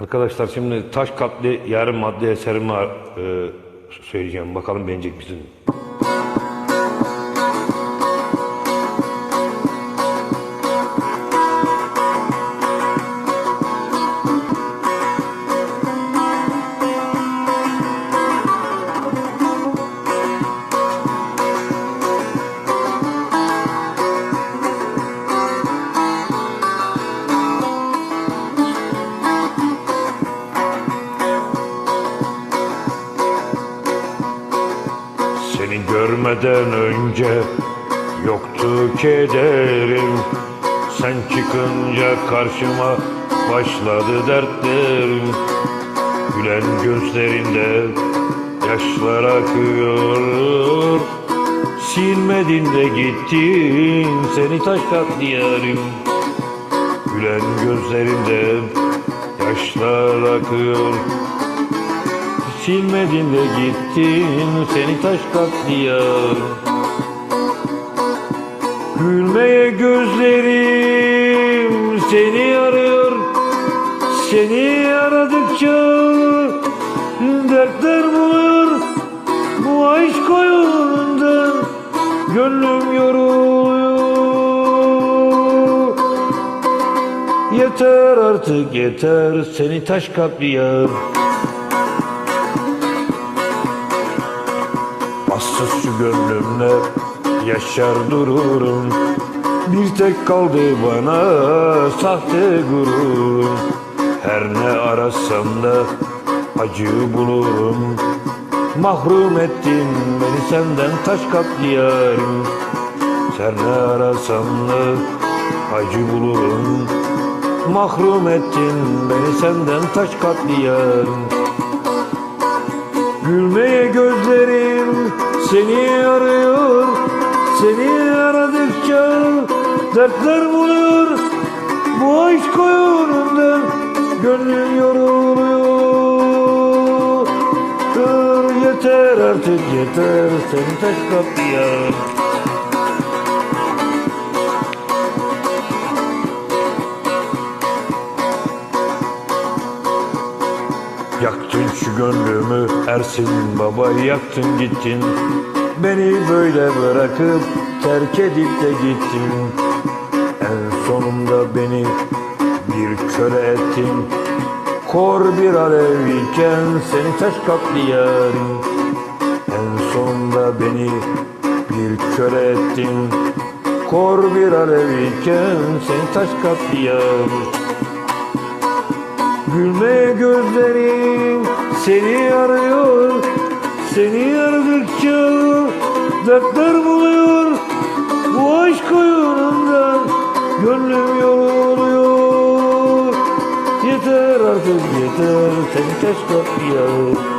Arkadaşlar şimdi taş katlı yarım madde eserimi e, söyleyeceğim. Bakalım beğenecek misin? Seni görmeden önce yoktu kederim Sen çıkınca karşıma başladı dertlerim Gülen gözlerinde yaşlar akıyor. Silmedin de gittin seni taş katliyerim Gülen gözlerinde yaşlar akıyor Silmedin de gittin seni taş katliyer Gülmeye gözlerim seni arıyor Seni aradıkça dertler bulur. Bu aşk oyununda gönlüm yoruluyor Yeter artık yeter seni taş katliyer Şu gönlümle yaşar dururum. Bir tek kaldı bana sahte gururum Her ne arasam da acı bulurum. Mahrum ettin beni senden taş katliyerim Sen ne arasam da acı bulurum. Mahrum ettin beni senden taş katliyerim Gülmeye gözlerim seni arıyor Seni aradıkça dertler buluyor. Bu aşk oyunundan gönlüm yoruluyor. Yeter artık yeter. Seni taş kapıya Yaktın şu gönlümü Ersin baba yaktın gittin. Beni böyle bırakıp terk edip de gittin. En sonunda beni bir köle ettin. Kor bir alev iken seni taş katliyerim En sonunda beni bir köle ettin. Kor bir alev iken seni taş katliyerim Gülme gözlerim seni arıyor Seni aradıkça dertler buluyor. Bu aşk oyununda gönlüm yoruluyor. Yeter artık yeter. Seni taş katliyor